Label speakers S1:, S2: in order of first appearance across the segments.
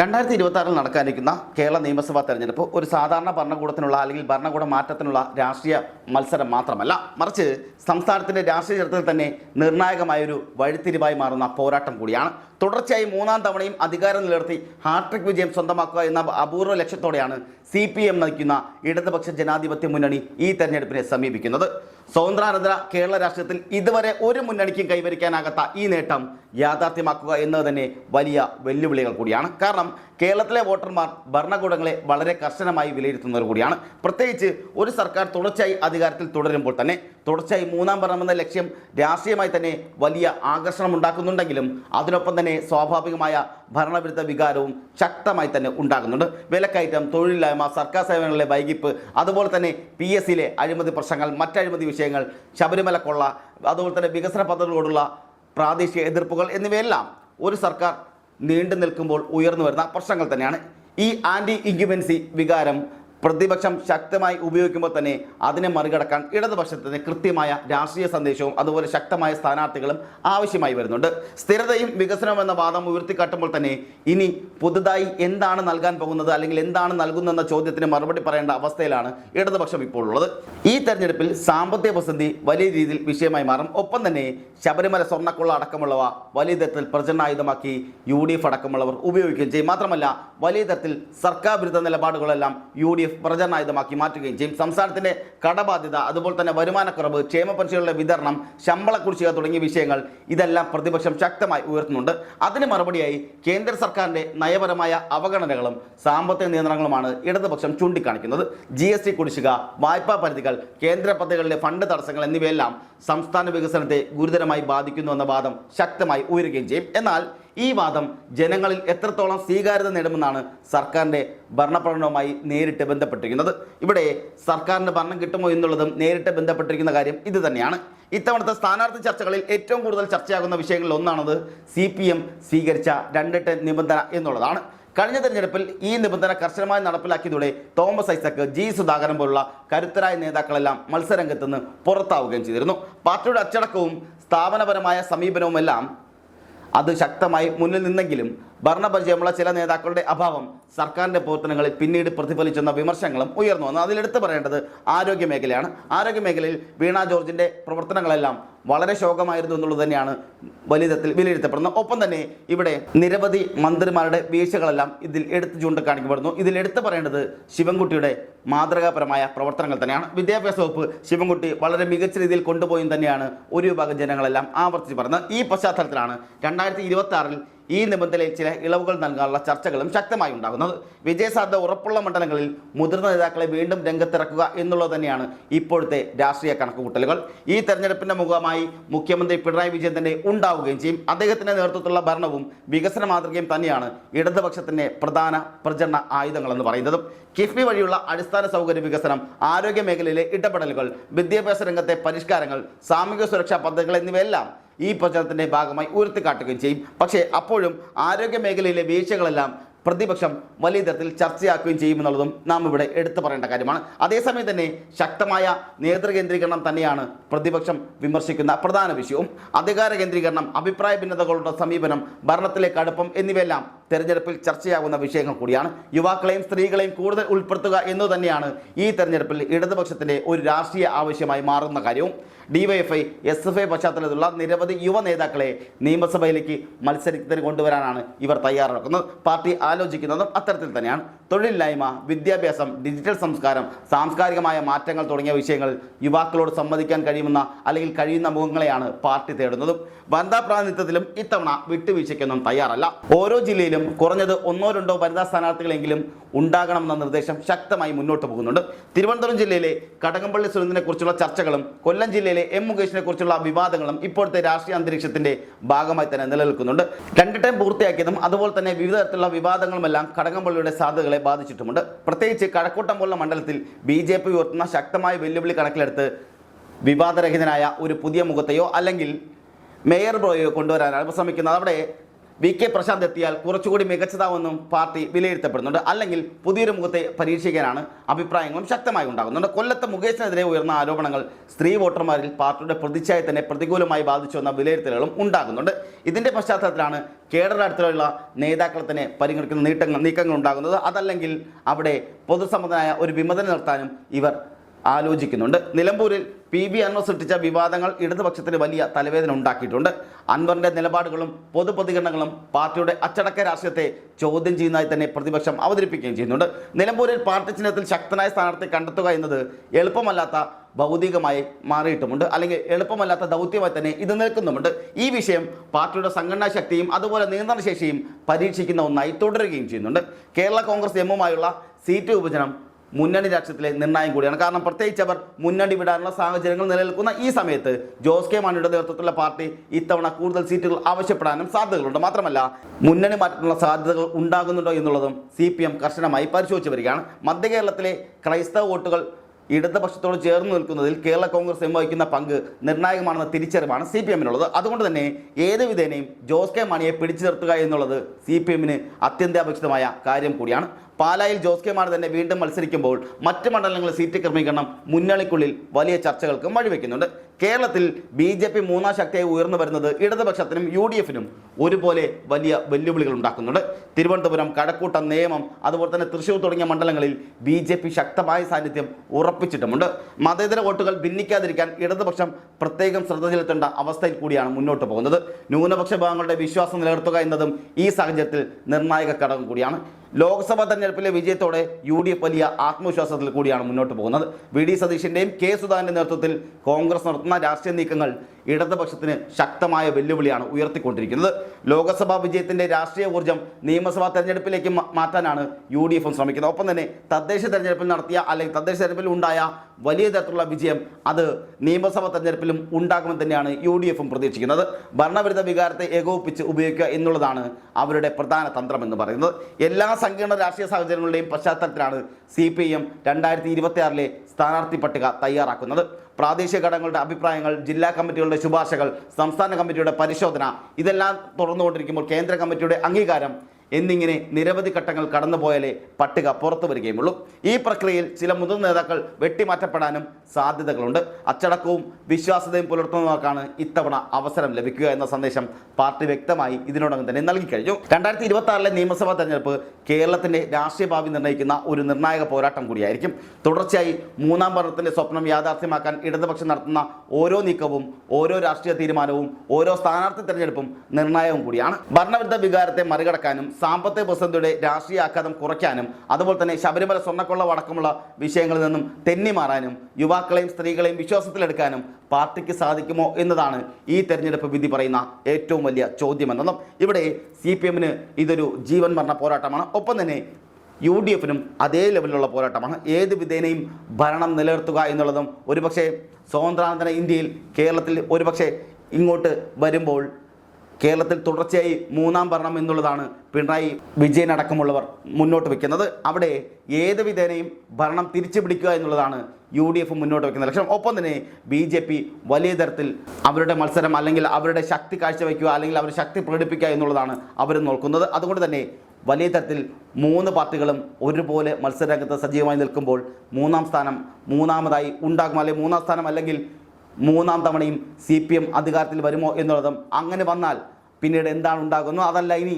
S1: രണ്ടായിരത്തി ഇരുപത്തി നടക്കാനിരിക്കുന്ന കേരള നിയമസഭാ തെരഞ്ഞെടുപ്പ് ഒരു സാധാരണ ഭരണകൂടത്തിനുള്ള അല്ലെങ്കിൽ ഭരണകൂട മാറ്റത്തിനുള്ള രാഷ്ട്രീയ മത്സരം മാത്രമല്ല മറിച്ച് സംസ്ഥാനത്തിന്റെ രാഷ്ട്രീയ ചരിത്രത്തിൽ തന്നെ നിർണായകമായൊരു വഴിത്തിരിവായി മാറുന്ന പോരാട്ടം കൂടിയാണ് തുടർച്ചയായി മൂന്നാം തവണയും അധികാരം നിലനിർത്തി ഹാട്രിക് വിജയം സ്വന്തമാക്കുക എന്ന അപൂർവ ലക്ഷ്യത്തോടെയാണ് സി പി എം നയിക്കുന്ന ഇടതുപക്ഷ ജനാധിപത്യ മുന്നണി ഈ തെരഞ്ഞെടുപ്പിനെ സമീപിക്കുന്നത്. സ്വതന്ത്രാനന്തര കേരള രാഷ്ട്രീയത്തിൽ ഇതുവരെ ഒരു മുന്നണിക്കും കൈവരിക്കാനാകാത്ത ഈ നേട്ടം യാഥാർത്ഥ്യമാക്കുക എന്നത് തന്നെ വലിയ വെല്ലുവിളികൾ കൂടിയാണ്. കാരണം കേരളത്തിലെ വോട്ടർമാർ ഭരണകൂടങ്ങളെ വളരെ കർശനമായി വിലയിരുത്തുന്നവർ കൂടിയാണ്. പ്രത്യേകിച്ച് ഒരു സർക്കാർ തുടർച്ചയായി അധികാരത്തിൽ തുടരുമ്പോൾ തന്നെ തുടർച്ചയായി മൂന്നാം ഭരണമെന്ന ലക്ഷ്യം രാഷ്ട്രീയമായി തന്നെ വലിയ ആകർഷണം ഉണ്ടാക്കുന്നുണ്ടെങ്കിലും അതിനൊപ്പം തന്നെ സ്വാഭാവികമായ ഭരണവിരുദ്ധ വികാരവും ശക്തമായി തന്നെ ഉണ്ടാകുന്നുണ്ട്. വിലക്കയറ്റം തൊഴിലില്ലായ്മ സർക്കാർ സേവനങ്ങളിലെ വൈകിപ്പ് അതുപോലെ തന്നെ പി എസ് സിയിലെ അഴിമതി പ്രശ്നങ്ങൾ മറ്റഴിമതി വിഷയങ്ങൾ ശബരിമല കൊള്ള അതുപോലെ തന്നെ വികസന പദ്ധതികളോടുള്ള പ്രാദേശിക എതിർപ്പുകൾ എന്നിവയെല്ലാം ഒരു സർക്കാർ നീണ്ടു നിൽക്കുമ്പോൾ ഉയർന്നു വരുന്ന പ്രശ്നങ്ങൾ തന്നെയാണ്. ഈ ആന്റി ഇൻക്യുബൻസി വികാരം പ്രതിപക്ഷം ശക്തമായി ഉപയോഗിക്കുമ്പോൾ തന്നെ അതിനെ മറികടക്കാൻ ഇടതുപക്ഷത്തിന് കൃത്യമായ രാഷ്ട്രീയ സന്ദേശവും അതുപോലെ ശക്തമായ സ്ഥാനാർത്ഥികളും ആവശ്യമായി വരുന്നുണ്ട്. സ്ഥിരതയും വികസനവും എന്ന വാദം ഉയർത്തിക്കാട്ടുമ്പോൾ തന്നെ ഇനി പുതുതായി എന്താണ് നൽകാൻ പോകുന്നത് അല്ലെങ്കിൽ എന്താണ് നൽകുന്നതെന്ന ചോദ്യത്തിന് മറുപടി പറയേണ്ട അവസ്ഥയിലാണ് ഇടതുപക്ഷം ഇപ്പോൾ ഉള്ളത്. ഈ തെരഞ്ഞെടുപ്പിൽ സാമ്പത്തിക പ്രതിസന്ധി വലിയ രീതിയിൽ വിഷയമായി മാറും. ഒപ്പം തന്നെ ശബരിമല സ്വർണക്കൊള്ള അടക്കമുള്ളവ വലിയ തരത്തിൽ പ്രചരണായുധമാക്കി യു ഡി എഫ് അടക്കമുള്ളവർ ഉപയോഗിക്കുകയും ചെയ്യും. മാത്രമല്ല വലിയ തരത്തിൽ സർക്കാർ വിരുദ്ധ നിലപാടുകളെല്ലാം യു ഡി എഫ് പ്രചരണായുധമാക്കി മാറ്റുകയും ചെയ്യും. സംസ്ഥാനത്തിന്റെ കടബാധ്യത അതുപോലെ തന്നെ വരുമാനക്കുറവ് ക്ഷേമ പെൻഷനുകളുടെ വിതരണം ശമ്പള കുടിശ്ശിക തുടങ്ങിയ വിഷയങ്ങൾ ഇതെല്ലാം പ്രതിപക്ഷം ശക്തമായി ഉയർത്തുന്നുണ്ട്. അതിന് മറുപടിയായി കേന്ദ്ര സർക്കാരിന്റെ നയപരമായ അവഗണനകളും സാമ്പത്തിക നിയന്ത്രണങ്ങളുമാണ് ഇടതുപക്ഷം ചൂണ്ടിക്കാണിക്കുന്നത്. ജി എസ് ടി കുടിശ്ശിക വായ്പാ പരിധികൾ കേന്ദ്ര പദ്ധതികളിലെ ഫണ്ട് തടസ്സങ്ങൾ എന്നിവയെല്ലാം സംസ്ഥാന വികസനത്തെ ഗുരുതരമായി ബാധിക്കുന്നു എന്ന വാദം ശക്തമായി ഉയരുകയും ചെയ്യും. എന്നാൽ ഈ വാദം ജനങ്ങളിൽ എത്രത്തോളം സ്വീകാര്യത നേടുമെന്നാണ് സർക്കാരിന്റെ ഭരണപ്രകടനവുമായി നേരിട്ട് ബന്ധപ്പെട്ടിരിക്കുന്നത്. ഇവിടെ സർക്കാരിന്റെ ഭരണം കിട്ടുമോ എന്നുള്ളതും നേരിട്ട് ബന്ധപ്പെട്ടിരിക്കുന്ന കാര്യം ഇത് തന്നെയാണ്. ഇത്തവണത്തെ സ്ഥാനാർത്ഥി ചർച്ചകളിൽ ഏറ്റവും കൂടുതൽ ചർച്ചയാകുന്ന വിഷയങ്ങളിൽ ഒന്നാണത് സി പി എം സ്വീകരിച്ച രണ്ടിട്ട് നിബന്ധന എന്നുള്ളതാണ്. കഴിഞ്ഞ തെരഞ്ഞെടുപ്പിൽ ഈ നിബന്ധന കർശനമായി നടപ്പിലാക്കിയതോടെ തോമസ് ഐസക്ക് ജി സുധാകരൻ പോലുള്ള കരുത്തരായ നേതാക്കളെല്ലാം മത്സരരംഗത്ത് നിന്ന് പുറത്താവുകയും ചെയ്തിരുന്നു. പാർട്ടിയുടെ അച്ചടക്കവും സ്ഥാപനപരമായ സമീപനവുമെല്ലാം അത് ശക്തമായി മുന്നിൽ നിന്നെങ്കിലും ഭരണപരിചയമുള്ള ചില നേതാക്കളുടെ അഭാവം സർക്കാരിന്റെ പ്രവർത്തനങ്ങളിൽ പിന്നീട് പ്രതിഫലിച്ചെന്ന വിമർശനങ്ങളും ഉയർന്നു വന്നു. അതിലെടുത്ത് പറയേണ്ടത് ആരോഗ്യ മേഖലയാണ്. ആരോഗ്യ മേഖലയിൽ വീണ ജോർജിന്റെ പ്രവർത്തനങ്ങളെല്ലാം വളരെ ശോകമായിരുന്നു എന്നുള്ളത് തന്നെയാണ് വലിയതത്തിൽ വിലയിരുത്തപ്പെടുന്നത്. ഒപ്പം തന്നെ ഇവിടെ നിരവധി മന്ത്രിമാരുടെ വീഴ്ചകളെല്ലാം ഇതിൽ എടുത്ത് ചൂണ്ടിക്കാണിക്കപ്പെടുന്നു. ഇതിൽ എടുത്തു പറയേണ്ടത് ശിവൻകുട്ടിയുടെ മാതൃകാപരമായ പ്രവർത്തനങ്ങൾ തന്നെയാണ്. വിദ്യാഭ്യാസ വകുപ്പ് ശിവൻകുട്ടി വളരെ മികച്ച രീതിയിൽ കൊണ്ടുപോയും തന്നെയാണ് ഒരു വിഭാഗം ജനങ്ങളെല്ലാം ആവർത്തിച്ച് പറഞ്ഞത് ഈ പശ്ചാത്തലത്തിലാണ് രണ്ടായിരത്തി ഇരുപത്തി ആറിൽ ഈ നിബന്ധനയിൽ ചില ഇളവുകൾ നൽകാനുള്ള ചർച്ചകളും ശക്തമായി ഉണ്ടാകുന്നത്. വിജയസാധ്യത ഉറപ്പുള്ള മണ്ഡലങ്ങളിൽ മുതിർന്ന നേതാക്കളെ വീണ്ടും രംഗത്തിറക്കുക എന്നുള്ളത് തന്നെയാണ് ഇപ്പോഴത്തെ രാഷ്ട്രീയ കണക്കുകൂട്ടലുകൾ. ഈ തെരഞ്ഞെടുപ്പിന്റെ മുഖമായി മുഖ്യമന്ത്രി പിണറായി വിജയൻ തന്നെ ഉണ്ടാവുകയും ചെയ്യും. അദ്ദേഹത്തിന്റെ നേതൃത്വത്തിലുള്ള ഭരണവും വികസന മാതൃകയും തന്നെയാണ് ഇടതുപക്ഷത്തിന്റെ പ്രധാന പ്രചരണ ആയുധങ്ങളെന്ന് പറയുന്നതും. കിഫ്ബി വഴിയുള്ള അടിസ്ഥാന സൗകര്യ വികസനം ആരോഗ്യ മേഖലയിലെ ഇടപെടലുകൾ വിദ്യാഭ്യാസ രംഗത്തെ പരിഷ്കാരങ്ങൾ സാമൂഹിക സുരക്ഷാ പദ്ധതികൾ എന്നിവയെല്ലാം ഈ പ്രചരണത്തിന്റെ ഭാഗമായി ഉയർത്തിക്കാട്ടുകയും ചെയ്യും. പക്ഷേ അപ്പോഴും ആരോഗ്യ മേഖലയിലെ വീഴ്ചകളെല്ലാം പ്രതിപക്ഷം വലിയ തരത്തിൽ ചർച്ചയാക്കുകയും ചെയ്യുമെന്നുള്ളതും നാം ഇവിടെ എടുത്തു പറയേണ്ട കാര്യമാണ്. അതേസമയം തന്നെ ശക്തമായ നേതൃകേന്ദ്രീകരണം തന്നെയാണ് പ്രതിപക്ഷം വിമർശിക്കുന്ന പ്രധാന വിഷയവും. അധികാര കേന്ദ്രീകരണം അഭിപ്രായ ഭിന്നതകളുടെ സമീപനം ഭരണത്തിലെ കടുപ്പം എന്നിവയെല്ലാം തെരഞ്ഞെടുപ്പിൽ ചർച്ചയാകുന്ന വിഷയങ്ങൾ കൂടിയാണ്. യുവാക്കളെയും സ്ത്രീകളെയും കൂടുതൽ ഉൾപ്പെടുത്തുക എന്നു തന്നെയാണ് ഈ തെരഞ്ഞെടുപ്പിൽ ഇടതുപക്ഷത്തിന്റെ ഒരു രാഷ്ട്രീയ ആവശ്യമായി മാറുന്ന കാര്യവും. ഡിവൈഎഫ്ഐ എസ് എഫ് ഐ പശ്ചാത്തലത്തിലുള്ള നിരവധി യുവ നേതാക്കളെ നിയമസഭയിലേക്ക് മത്സരത്തിന് കൊണ്ടുവരാനാണ് ഇവർ തയ്യാറാക്കുന്നത് പാർട്ടി ആലോചിക്കുന്നതും അത്തരത്തിൽ തന്നെയാണ്. തൊഴിലില്ലായ്മ വിദ്യാഭ്യാസം ഡിജിറ്റൽ സംസ്കാരം സാംസ്കാരികമായ മാറ്റങ്ങൾ തുടങ്ങിയ വിഷയങ്ങൾ യുവാക്കളോട് സംവദിക്കാൻ കഴിയുമെന്ന അല്ലെങ്കിൽ കഴിയുന്ന മുഖങ്ങളെയാണ് പാർട്ടി തേടുന്നതും. വനിതാ പ്രാതിനിധ്യത്തിലും ഇത്തവണ വിട്ടുവീഴ്ചയ്ക്കൊന്നും തയ്യാറല്ല. ഓരോ ജില്ലയിലും കുറഞ്ഞത് ഒന്നോ രണ്ടോ വനിതാ സ്ഥാനാർത്ഥികളെങ്കിലും ഉണ്ടാകണമെന്ന നിർദ്ദേശം ശക്തമായി മുന്നോട്ട് പോകുന്നുണ്ട്. തിരുവനന്തപുരം ജില്ലയിലെ കടകംപള്ളി സുരേന്ദ്രനെ കുറിച്ചുള്ള ചർച്ചകളും കൊല്ലം ജില്ലയിലെ എം മുകേഷിനെ കുറിച്ചുള്ള വിവാദങ്ങളും ഇപ്പോഴത്തെ രാഷ്ട്രീയ അന്തരീക്ഷത്തിന്റെ ഭാഗമായി തന്നെ നിലനിൽക്കുന്നുണ്ട്. രണ്ട് ടൈം പൂർത്തിയാക്കിയതും അതുപോലെ തന്നെ വിവിധ തരത്തിലുള്ള വിവാദങ്ങളുമെല്ലാം കടകംപള്ളിയുടെ സാധ്യതകളെ ബാധിച്ചിട്ടുമുണ്ട്. പ്രത്യേകിച്ച് കഴക്കൂട്ടം പോലുള്ള മണ്ഡലത്തിൽ ബി ജെ പി ഉയർത്തുന്ന ശക്തമായ വെല്ലുവിളി കണക്കിലെടുത്ത് വിവാദരഹിതനായ ഒരു പുതിയ മുഖത്തെയോ അല്ലെങ്കിൽ മേയർ ബ്രോയോ കൊണ്ടുവരാനാണ് ശ്രമിക്കുന്നത് അവിടെ വി കെ പ്രശാന്ത് എത്തിയാൽ കുറച്ചുകൂടി മികച്ചതാവുമെന്നും പാർട്ടി വിലയിരുത്തപ്പെടുന്നുണ്ട്. അല്ലെങ്കിൽ പുതിയൊരു മുഖത്തെ പരീക്ഷിക്കാനാണ് അഭിപ്രായങ്ങളും ശക്തമായി ഉണ്ടാകുന്നുണ്ട്. കൊല്ലത്ത് മുകേഷിനെതിരെ ഉയർന്ന ആരോപണങ്ങൾ സ്ത്രീ വോട്ടർമാരിൽ പാർട്ടിയുടെ പ്രതിച്ഛായ തന്നെ പ്രതികൂലമായി ബാധിച്ചു എന്ന വിലയിരുത്തലുകളും ഉണ്ടാകുന്നുണ്ട്. ഇതിന്റെ പശ്ചാത്തലത്തിലാണ് കേഡർ അടുത്തുള്ള നേതാക്കളെ തന്നെ പരിഗണിക്കുന്ന നീട്ടങ്ങൾ നീക്കങ്ങൾ ഉണ്ടാകുന്നത്. അതല്ലെങ്കിൽ അവിടെ പൊതുസമ്മതനായ ഒരു വിമതനെ നിർത്താനും ഇവർ ആലോചിക്കുന്നുണ്ട്. നിലമ്പൂരിൽ പി ബി അൻവർ സൃഷ്ടിച്ച വിവാദങ്ങൾ ഇടതുപക്ഷത്തിന് വലിയ തലവേദന ഉണ്ടാക്കിയിട്ടുണ്ട്. അൻവറിന്റെ നിലപാടുകളും പൊതുപ്രതികരണങ്ങളും പാർട്ടിയുടെ അച്ചടക്ക രാഷ്ട്രീയത്തെ ചോദ്യം ചെയ്യുന്നതായി തന്നെ പ്രതിപക്ഷം അവതരിപ്പിക്കുകയും ചെയ്യുന്നുണ്ട്. നിലമ്പൂരിൽ പാർട്ടി ചിഹ്നത്തിൽ ശക്തനായ സ്ഥാനാർത്ഥി കണ്ടെത്തുക എന്നത് എളുപ്പമല്ലാത്ത ഭൗതികമായി മാറിയിട്ടുമുണ്ട്. അല്ലെങ്കിൽ എളുപ്പമല്ലാത്ത ദൗത്യമായി തന്നെ ഇത് നിൽക്കുന്നുമുണ്ട്. ഈ വിഷയം പാർട്ടിയുടെ സംഘടനാ ശക്തിയും അതുപോലെ നിയന്ത്രണശേഷിയും പരീക്ഷിക്കുന്ന ഒന്നായി തുടരുകയും ചെയ്യുന്നുണ്ട്. കേരള കോൺഗ്രസ് എമ്മുമായുള്ള സീറ്റ് വിഭജനം മുന്നണി രാഷ്ട്രീയത്തിലെ നിർണായം കൂടിയാണ്. കാരണം പ്രത്യേകിച്ച് അവർ മുന്നണി വിടാനുള്ള സാഹചര്യങ്ങൾ നിലനിൽക്കുന്ന ഈ സമയത്ത് ജോസ് കെ മാണിയുടെ നേതൃത്വത്തിലുള്ള പാർട്ടി ഇത്തവണ കൂടുതൽ സീറ്റുകൾ ആവശ്യപ്പെടാനും സാധ്യതകളുണ്ട്. മാത്രമല്ല മുന്നണി മാറ്റാനുള്ള സാധ്യതകൾ ഉണ്ടാകുന്നുണ്ടോ എന്നുള്ളതും സി കർശനമായി പരിശോധിച്ചു വരികയാണ്. മധ്യകേരളത്തിലെ ക്രൈസ്തവ വോട്ടുകൾ ഇടതുപക്ഷത്തോട് ചേർന്ന് നിൽക്കുന്നതിൽ കേരള കോൺഗ്രസ് എം വഹിക്കുന്ന പങ്ക് നിർണായകമാണെന്ന തിരിച്ചറിവാണ് സി പി എമ്മിനുള്ളത്. അതുകൊണ്ട് തന്നെ ഏത് വിധേനയും ജോസ് കെ മാണിയെ പിടിച്ചു നിർത്തുക എന്നുള്ളത് സി പി എമ്മിന് അത്യന്താപേക്ഷിതമായ കാര്യം കൂടിയാണ്. പാലായിൽ ജോസ് കെ മാണി തന്നെ വീണ്ടും മത്സരിക്കുമ്പോൾ മറ്റ് മണ്ഡലങ്ങളിൽ സീറ്റ് ക്രമീകരണം മുന്നണിക്കുള്ളിൽ വലിയ ചർച്ചകൾക്ക് വഴിവെക്കുന്നുണ്ട്. കേരളത്തിൽ ബി ജെ പി മൂന്നാം ശക്തിയായി ഉയർന്നു വരുന്നത് ഇടതുപക്ഷത്തിനും യു ഡി എഫിനും ഒരുപോലെ വലിയ വെല്ലുവിളികൾ ഉണ്ടാക്കുന്നുണ്ട്. തിരുവനന്തപുരം കടക്കൂട്ടം നിയമം അതുപോലെ തന്നെ തൃശ്ശൂർ തുടങ്ങിയ മണ്ഡലങ്ങളിൽ ബി ജെ പി ശക്തമായ സാന്നിധ്യം ഉറപ്പിച്ചിട്ടുമുണ്ട്. മതേതര വോട്ടുകൾ ഭിന്നിക്കാതിരിക്കാൻ ഇടതുപക്ഷം പ്രത്യേകം ശ്രദ്ധ ചെലുത്തേണ്ട അവസ്ഥയിൽ കൂടിയാണ് മുന്നോട്ട് പോകുന്നത്. ന്യൂനപക്ഷ വിഭാഗങ്ങളുടെ വിശ്വാസം നിലനിർത്തുക എന്നതും ഈ സാഹചര്യത്തിൽ നിർണായക ഘടകം കൂടിയാണ്. ലോക്സഭാ തെരഞ്ഞെടുപ്പിലെ വിജയത്തോടെ യു ഡി എഫ് വലിയ ആത്മവിശ്വാസത്തിൽ കൂടിയാണ് മുന്നോട്ട് പോകുന്നത്. വി ഡി സതീശിന്റെയും കെ സുധാകരന്റെ നേതൃത്വത്തിൽ കോൺഗ്രസ് നടത്തുന്ന രാഷ്ട്രീയ നീക്കങ്ങൾ ഇടതുപക്ഷത്തിന് ശക്തമായ വെല്ലുവിളിയാണ് ഉയർത്തിക്കൊണ്ടിരിക്കുന്നത്. ലോക്സഭാ വിജയത്തിന്റെ രാഷ്ട്രീയ ഊർജം നിയമസഭാ തെരഞ്ഞെടുപ്പിലേക്ക് മാറ്റാനാണ് യു ഡി എഫും ശ്രമിക്കുന്നത്. ഒപ്പം തന്നെ തദ്ദേശ തെരഞ്ഞെടുപ്പിൽ നടത്തിയ അല്ലെങ്കിൽ തദ്ദേശ തെരഞ്ഞെടുപ്പിൽ ഉണ്ടായ വലിയ തരത്തിലുള്ള വിജയം അത് നിയമസഭാ തെരഞ്ഞെടുപ്പിലും ഉണ്ടാകുമെന്ന് തന്നെയാണ് യു ഡി എഫും പ്രതീക്ഷിക്കുന്നത്. ഭരണവിരുദ്ധ വികാരത്തെ ഏകോപിപ്പിച്ച് ഉപയോഗിക്കുക എന്നുള്ളതാണ് അവരുടെ പ്രധാന തന്ത്രം എന്ന് പറയുന്നത്. എല്ലാ സങ്കീർണ രാഷ്ട്രീയ സാഹചര്യങ്ങളുടെയും പശ്ചാത്തലത്തിലാണ് സി പി എം രണ്ടായിരത്തി ഇരുപത്തി ആറിലെ സ്ഥാനാർത്ഥി പട്ടിക തയ്യാറാക്കുന്നത്. പ്രാദേശിക ഘടകങ്ങളുടെ അഭിപ്രായങ്ങൾ ജില്ലാ കമ്മിറ്റികളുടെ ശുപാർശകൾ സംസ്ഥാന കമ്മിറ്റിയുടെ പരിശോധന ഇതെല്ലാം തുടർന്നുകൊണ്ടിരിക്കുമ്പോൾ കേന്ദ്ര കമ്മിറ്റിയുടെ അംഗീകാരം എന്നിങ്ങനെ നിരവധി ഘട്ടങ്ങൾ കടന്നുപോയാലേ പട്ടിക പുറത്തു വരികയുമുള്ളൂ. ഈ പ്രക്രിയയിൽ ചില മുതിർന്ന നേതാക്കൾ വെട്ടിമാറ്റപ്പെടാനും സാധ്യതകളുണ്ട്. അച്ചടക്കവും വിശ്വാസ്യതയും പുലർത്തുന്നവർക്കാണ് ഇത്തവണ അവസരം ലഭിക്കുക എന്ന സന്ദേശം പാർട്ടി വ്യക്തമായി ഇതിനോടകം തന്നെ നൽകി കഴിഞ്ഞു. രണ്ടായിരത്തി ഇരുപത്തി ആറിലെ നിയമസഭാ തെരഞ്ഞെടുപ്പ് കേരളത്തിന്റെ രാഷ്ട്രീയ ഭാവി നിർണയിക്കുന്ന ഒരു നിർണായക പോരാട്ടം കൂടിയായിരിക്കും. തുടർച്ചയായി മൂന്നാം ഭരണത്തിന്റെ സ്വപ്നം യാഥാർത്ഥ്യമാക്കാൻ ഇടതുപക്ഷം നടത്തുന്ന ഓരോ നീക്കവും ഓരോ രാഷ്ട്രീയ തീരുമാനവും ഓരോ സ്ഥാനാർത്ഥി തെരഞ്ഞെടുപ്പും നിർണായകം കൂടിയാണ്. ഭരണവിരുദ്ധ വികാരത്തെ മറികടക്കാനും സാമ്പത്തിക പ്രതിസന്ധിയുടെ രാഷ്ട്രീയ ആഘാതം കുറയ്ക്കാനും അതുപോലെ തന്നെ ശബരിമല സ്വർണക്കൊള്ള അടക്കമുള്ള വിഷയങ്ങളിൽ നിന്നും തെന്നി മാറാനും യുവാക്കളെയും സ്ത്രീകളെയും വിശ്വാസത്തിലെടുക്കാനും പാർട്ടിക്ക് സാധിക്കുമോ എന്നതാണ് ഈ തെരഞ്ഞെടുപ്പ് വിധി പറയുന്ന ഏറ്റവും വലിയ ചോദ്യമെന്നതും ഇവിടെ സി പി എമ്മിന് ഇതൊരു ജീവൻ മരണ പോരാട്ടമാണ്. ഒപ്പം തന്നെ യു ഡി എഫിനും അതേ ലെവലിലുള്ള പോരാട്ടമാണ്. ഏത് വിധേനയും ഭരണം നിലനിർത്തുക എന്നുള്ളതും ഒരുപക്ഷെ സ്വതന്ത്രാനന്തര ഇന്ത്യയിൽ കേരളത്തിൽ ഒരുപക്ഷെ ഇങ്ങോട്ട് വരുമ്പോൾ കേരളത്തിൽ തുടർച്ചയായി മൂന്നാം ഭരണം എന്നുള്ളതാണ് പിണറായി വിജയൻ അടക്കമുള്ളവർ മുന്നോട്ട് വെക്കുന്നത്. അവിടെ ഏത് വിധേനയും ഭരണം തിരിച്ചു പിടിക്കുക എന്നുള്ളതാണ് യു ഡി എഫ് മുന്നോട്ട് വെക്കുന്നത് ലക്ഷ്യം. ഒപ്പം തന്നെ ബി ജെ പി വലിയ തരത്തിൽ അവരുടെ മത്സരം അല്ലെങ്കിൽ അവരുടെ ശക്തി കാഴ്ചവെക്കുക അല്ലെങ്കിൽ അവരുടെ ശക്തി പ്രകടിപ്പിക്കുക എന്നുള്ളതാണ് അവർ നോക്കുന്നത്. അതുകൊണ്ട് തന്നെ വലിയ തരത്തിൽ മൂന്ന് പാർട്ടികളും ഒരുപോലെ മത്സരരംഗത്ത് സജീവമായി നിൽക്കുമ്പോൾ മൂന്നാം സ്ഥാനം മൂന്നാമതായി ഉണ്ടാകും. അല്ലെങ്കിൽ മൂന്നാം സ്ഥാനം അല്ലെങ്കിൽ മൂന്നാം തവണയും സി പി എം അധികാരത്തിൽ വരുമോ എന്നുള്ളതും അങ്ങനെ വന്നാൽ പിന്നീട് എന്താണ് ഉണ്ടാകുന്നു അതല്ല ഇനി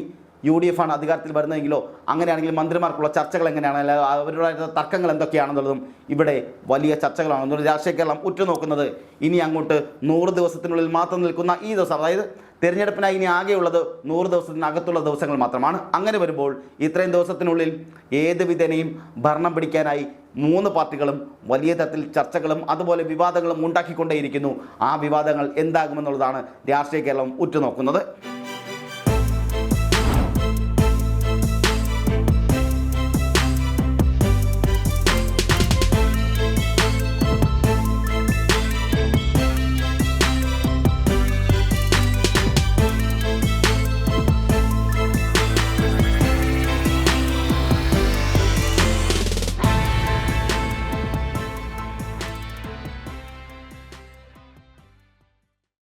S1: യു ഡി എഫാണ് അധികാരത്തിൽ വരുന്നതെങ്കിലോ അങ്ങനെയാണെങ്കിൽ മന്ത്രിമാർക്കുള്ള ചർച്ചകൾ എങ്ങനെയാണ്? അവരുടെ തർക്കങ്ങൾ എന്തൊക്കെയാണെന്നുള്ളതും ഇവിടെ വലിയ ചർച്ചകളാണ്. അതുകൊണ്ട് രാഷ്ട്രീയ കേരളം ഉറ്റുനോക്കുന്നത് ഇനി അങ്ങോട്ട് നൂറ് ദിവസത്തിനുള്ളിൽ മാത്രം നിൽക്കുന്ന ഈ ദിവസം അതായത് തിരഞ്ഞെടുപ്പിനായി ഇനി ആകെയുള്ളത് നൂറ് ദിവസത്തിനകത്തുള്ള ദിവസങ്ങൾ മാത്രമാണ്. അങ്ങനെ വരുമ്പോൾ ഇത്രയും ദിവസത്തിനുള്ളിൽ ഏത് വിധേനയും ഭരണം പിടിക്കാനായി മൂന്ന് പാർട്ടികളും വലിയ തരത്തിൽ ചർച്ചകളും അതുപോലെ വിവാദങ്ങളും ഉണ്ടാക്കിക്കൊണ്ടേയിരിക്കുന്നു. ആ വിവാദങ്ങൾ എന്താകുമെന്നുള്ളതാണ് രാഷ്ട്രീയ കേരളം ഉറ്റുനോക്കുന്നത്.